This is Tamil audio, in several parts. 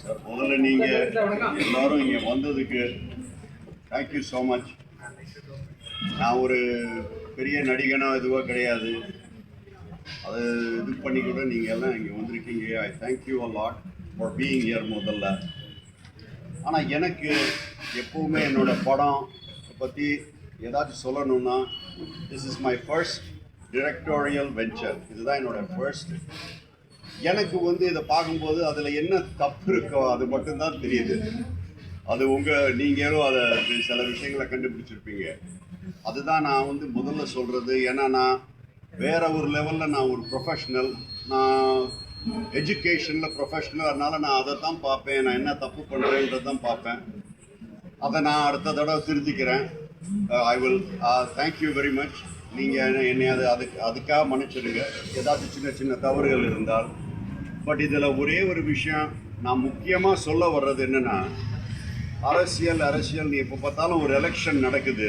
சார் முதல்ல நீங்கள் எல்லாரும் இங்கே வந்ததுக்கு தேங்க்யூ ஸோ மச் நான் ஒரு பெரிய நடிகனோ எதுவாக கிடையாது. அது இது பண்ணி கூட நீங்கள் எல்லாம் இங்கே வந்திருக்கீங்க. I thank you a lot for being here முதல்ல. ஆனால் எனக்கு எப்போவுமே என்னோட படம் பற்றி ஏதாச்சும் சொல்லணும்னா this is my first directorial venture இதுதான் என்னோட ஃபர்ஸ்ட் எனக்கு வந்து இதை பார்க்கும்போது அதில் என்ன தப்பு இருக்கோ அது மட்டும்தான் தெரியுது. அது உங்கள் நீங்களும் அதை சில விஷயங்களை கண்டுபிடிச்சிருப்பீங்க. அதுதான் நான் வந்து முதல்ல சொல்கிறது ஏன்னா நான் வேற ஒரு லெவலில் நான் ஒரு ப்ரொஃபஷ்னல் நான் எஜுகேஷனில் ப்ரொஃபஷ்னல் அதனால் நான் அதை தான் பார்ப்பேன். நான் என்ன தப்பு பண்ணுறேன்றதை தான் பார்ப்பேன். அதை நான் அடுத்த தடவை திருத்திக்கிறேன். I will thank you very much நீங்கள் என்னை அது அதுக்கு அதுக்காக மன்னிச்சிடுங்க. ஏதாச்சும் சின்ன சின்ன தவறுகள் இருந்தால் பட் இதில் ஒரே ஒரு விஷயம் நான் முக்கியமாக சொல்ல வர்றது என்னென்னா அரசியல் அரசியல் நீ எப்போ பார்த்தாலும் ஒரு எலெக்ஷன் நடக்குது.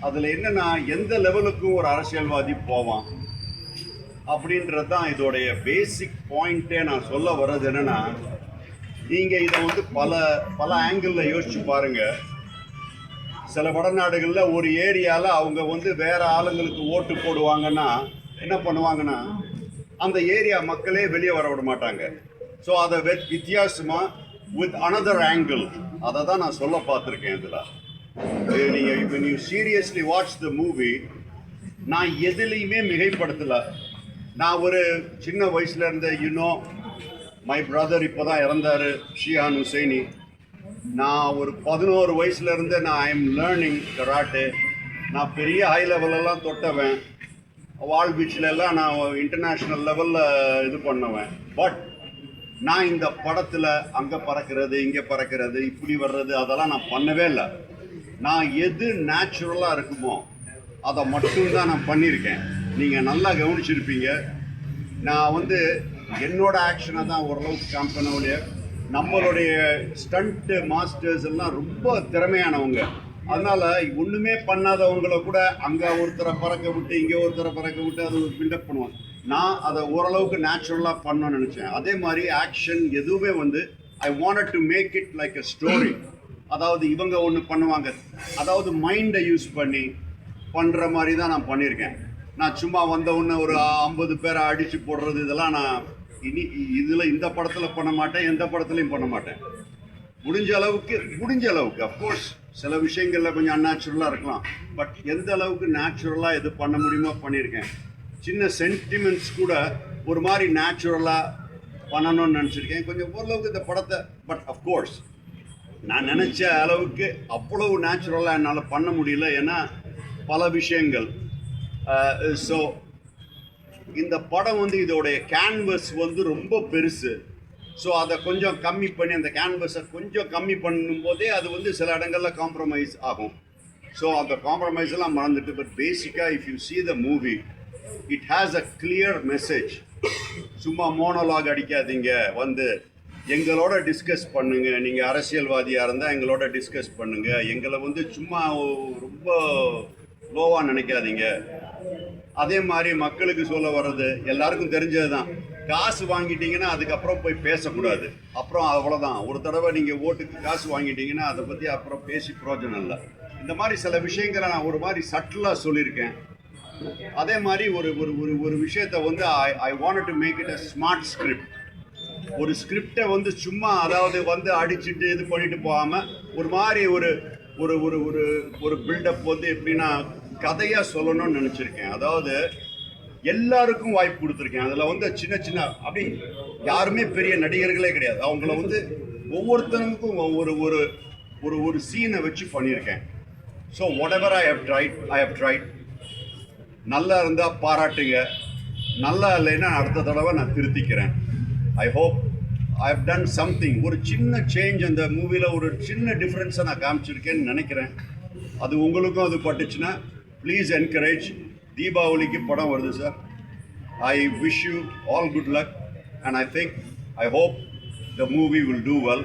அதில் என்னென்னா எந்த லெவலுக்கும் ஒரு அரசியல்வாதி போவான். அப்படின்றது தான் இதோடைய பேசிக் பாயிண்ட்டே நான் சொல்ல வர்றது என்னென்னா நீங்கள் இதை வந்து பல பல ஆங்கிளில் யோசிச்சு பாருங்கள் சில வடநாடுகளில் ஒரு ஏரியாவில் அவங்க வந்து வேறு ஆளுங்களுக்கு ஓட்டு போடுவாங்கன்னா என்ன பண்ணுவாங்கன்னா அந்த ஏரியா மக்களே வெளியே வர விட மாட்டாங்க. ஸோ அதை வித்தியாசமாக வித் அனதர் ஆங்கிள் அதை தான் நான் சொல்ல பார்த்துருக்கேன் இதில். நீங்கள் இப்போ நீ சீரியஸ்லி வாட்ச் த மூவி நான் எதுலேயுமே மிகைப்படுத்தலை. நான் ஒரு சின்ன வயசுல இருந்த யூனோ மை பிரதர் இப்போ தான் இறந்தார் ஷியான் ஹுசைனி. நான் ஒரு பதினோரு வயசுலேருந்து நான் ஐ எம் லேர்னிங் கராட்டு நான் பெரிய ஹை லெவலெல்லாம் தொட்டவன். வால் பீச்சில் எல்லாம் நான் இன்டர்நேஷ்னல் லெவலில் இது பண்ணுவேன். பட் நான் இந்த படத்தில் அங்கே பறக்கிறது இங்கே பறக்கிறது இப்படி வர்றது அதெல்லாம் நான் பண்ணவே இல்லை. நான் எது நேச்சுரலாக இருக்குமோ அதை மட்டும்தான் நான் பண்ணியிருக்கேன். நீங்கள் நல்லா கவனிச்சிருப்பீங்க. நான் வந்து என்னோட ஆக்ஷனை தான் ஓரளவுக்கு காமிப்பனோடைய நம்மளுடைய ஸ்டண்ட்டு மாஸ்டர்ஸ் எல்லாம் ரொம்ப திறமையானவங்க. அதனால ஒண்ணுமே பண்ணாதவங்களை கூட அங்க ஒருத்தரை பறக்க விட்டு இங்க ஒருத்தரை பறக்க விட்டு அது ஒரு பில்டப் பண்ணுவாங்க. நான் அதை ஓரளவுக்கு நேச்சுரலாக பண்ணணும்னு நினச்சேன். அதே மாதிரி ஆக்ஷன் எதுவுமே வந்து I wanted to make it like a story அதாவது இவங்க ஒன்று பண்ணுவாங்க. அதாவது மைண்டை யூஸ் பண்ணி பண்ணுற மாதிரி தான் நான் பண்ணியிருக்கேன். நான் சும்மா வந்த உடனே ஒரு ஐம்பது பேரை அடித்து போடுறது இதெல்லாம் நான் இனி இதில் இந்த படத்தில் பண்ண மாட்டேன் எந்த படத்துலையும் பண்ண மாட்டேன். முடிஞ்ச அளவுக்கு முடிஞ்ச அளவுக்கு அஃப்கோர்ஸ் சில விஷயங்களில் கொஞ்சம் அன்நேச்சுரலாக இருக்கலாம். பட் எந்த அளவுக்கு நேச்சுரலாக எது பண்ண முடியுமோ பண்ணியிருக்கேன். சின்ன சென்டிமெண்ட்ஸ் கூட ஒரு மாதிரி நேச்சுரலாக பண்ணணும்னு நினச்சிருக்கேன். கொஞ்சம் ஓரளவுக்கு இந்த படத்தை பட் அஃப்கோர்ஸ் நான் நினச்ச அளவுக்கு அவ்வளவு நேச்சுரலாக என்னால் பண்ண முடியல. ஏன்னா பல விஷயங்கள். ஸோ இந்த படம் வந்து இதோடைய கேன்வஸ் வந்து ரொம்ப பெருசு. ஸோ அதை கொஞ்சம் கம்மி பண்ணி அந்த கேன்வஸை கொஞ்சம் கம்மி பண்ணும்போதே அது வந்து சில இடங்களில் காம்ப்ரமைஸ் ஆகும். ஸோ அந்த காம்ப்ரமைஸ் எல்லாம் மறந்துட்டு பட் பேசிக்காக if you see the movie it has a clear message சும்மா மோனோலாக் அடிக்காதீங்க. வந்து எங்களோட டிஸ்கஸ் பண்ணுங்க. நீங்கள் அரசியல்வாதியாக இருந்தால் எங்களோட டிஸ்கஸ் பண்ணுங்க. எங்களை வந்து சும்மா ரொம்ப லோவாக நினைக்காதீங்க. அதே மாதிரி மக்களுக்கு சொல்ல வர்றது எல்லாருக்கும் தெரிஞ்சது தான் காசு வாங்கிட்டீங்கன்னா அதுக்கப்புறம் போய் பேசக்கூடாது. அப்புறம் அவ்வளோதான் ஒரு தடவை நீங்கள் ஓட்டுக்கு காசு வாங்கிட்டீங்கன்னா அதை பற்றி அப்புறம் பேசி பிரயோஜனம் இல்லை. இந்த மாதிரி சில விஷயங்களை நான் ஒரு மாதிரி சட்டிலாக சொல்லியிருக்கேன். அதே மாதிரி ஒரு ஒரு ஒரு ஒரு விஷயத்தை வந்து I I want to make it a smart script ஒரு ஸ்கிரிப்டை வந்து சும்மா அதாவது வந்து அடிச்சுட்டு இது பண்ணிட்டு போகாமல் ஒரு மாதிரி ஒரு ஒரு ஒரு ஒரு ஒரு பில்டப் வந்து எப்படின்னா கதையாக சொல்லணும்னு நினச்சிருக்கேன். அதாவது எல்லாருக்கும் வாய்ப்பு கொடுத்துருக்கேன். அதில் வந்து சின்ன சின்ன அப்படி யாருமே பெரிய நடிகர்களே கிடையாது. அவங்கள வந்து ஒவ்வொருத்தனுக்கும் ஒவ்வொரு ஒரு ஒரு ஒரு சீனை வச்சு பண்ணியிருக்கேன். So whatever I have tried I have tried நல்லா இருந்தால் பாராட்டுங்க. நல்லா இல்லைன்னா அடுத்த தடவை நான் திருத்திக்கிறேன். I hope I have done something ஒரு சின்ன சேஞ்ச் அந்த மூவியில் ஒரு சின்ன டிஃப்ரென்ஸை நான் காமிச்சிருக்கேன்னு நினைக்கிறேன். அது உங்களுக்கும் அது பட்டுச்சுன்னா ப்ளீஸ் என்கரேஜ் தீபாவளிக்கு படம் வருது sir I wish you all good luck and I think I hope the movie will do well.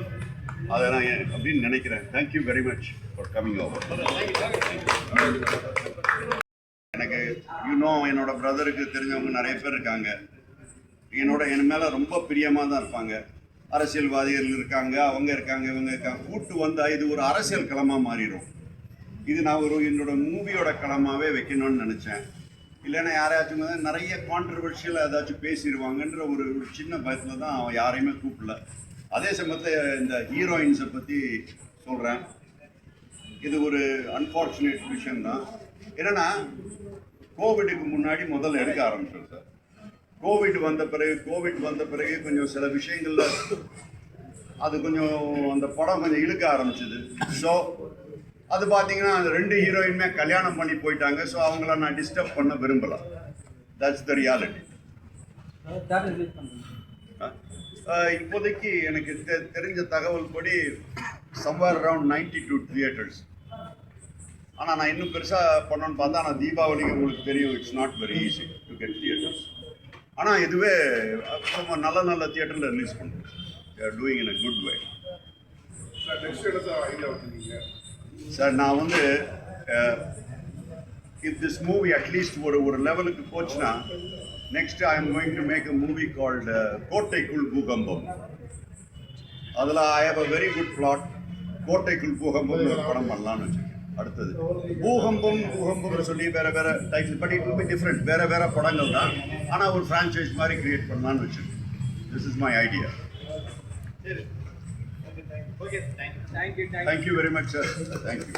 அதை நான் அப்படின்னு நினைக்கிறேன். Thank you very much for coming over எனக்கு யூனோ என்னோட பிரதருக்கு தெரிஞ்சவங்க நிறைய பேர் இருக்காங்க. என்னோட என் மேலே ரொம்ப பிரியமாக தான் இருப்பாங்க. அரசியல்வாதிகள் இருக்காங்க அவங்க இருக்காங்க இவங்க இருக்காங்க. கூட்டு வந்தால் இது ஒரு அரசியல் களமாக மாறிடும். இது நான் ஒரு என்னோட மூவியோட களமாகவே வைக்கணும்னு நினச்சேன். இல்லைன்னா யாரையாச்சும் நிறைய கான்ட்ரவர்ஷியலாக ஏதாச்சும் பேசிடுவாங்கன்ற ஒரு ஒரு சின்ன பயத்தில் தான் அவன் யாரையுமே கூப்பிடல. அதே சமயத்தில் இந்த ஹீரோயின்ஸை பற்றி சொல்கிறேன் இது ஒரு அன்ஃபார்ச்சுனேட் விஷயம் தான். என்னென்னா கோவிடுக்கு முன்னாடி முதல்ல எடுக்க ஆரம்பிச்சோம் சார். கோவிட் வந்த பிறகு கோவிட் வந்த பிறகு கொஞ்சம் சில விஷயங்கள்ல அது கொஞ்சம் அந்த படம் கொஞ்சம் இழுக்க ஆரம்பிச்சது. ஸோ அது பார்த்தீங்கன்னா அந்த ரெண்டு ஹீரோயினுமே கல்யாணம் பண்ணி போயிட்டாங்க. ஸோ அவங்கள நான் டிஸ்டர்ப் பண்ண விரும்பல. தட்ஸ் த ரியாலிட்டி இப்போதைக்கு எனக்கு தெ- தெரிஞ்ச தகவல் படி somewhere around ninety two theatres ஆனால் நான் இன்னும் பெருசாக பண்ணணும்னு பார்த்தா ஆனால் தீபாவளிக்கு உங்களுக்கு தெரியும் it's not very easy to get theatres ஆனால் இதுவே ரொம்ப நல்ல நல்ல தியேட்டரில் ரிலீஸ் பண்ணுறோம் doing in a good way sir next இடத்த ஐடியா வச்சுருக்கீங்க. சார் நான் வந்து இஃப் திஸ் மூவி அட்லீஸ்ட் ஒரு ஒரு லெவலுக்கு போச்சுன்னா next I am going to make a movie called கோட்டைக்குள் பூகம்பம். அதில் I have a very good plot கோட்டைக்குள் பூகம்பம்னு ஒரு படம் பண்ணலாம்னு வச்சுருக்கேன் அடுத்தது பூகம்பம் பூகம்பம்னு சொல்லி வேறு வேற title but it will different வேறு வேற படங்கள் தான். ஆனால் ஒரு ஃப்ரான்ச்சைஸ் மாதிரி கிரியேட் பண்ணலான்னு வச்சுருக்கேன் திஸ் இஸ் மை ஐடியா சரி. Okay, thank you. Thank you, thank you. Thank you very much, sir. Thank you.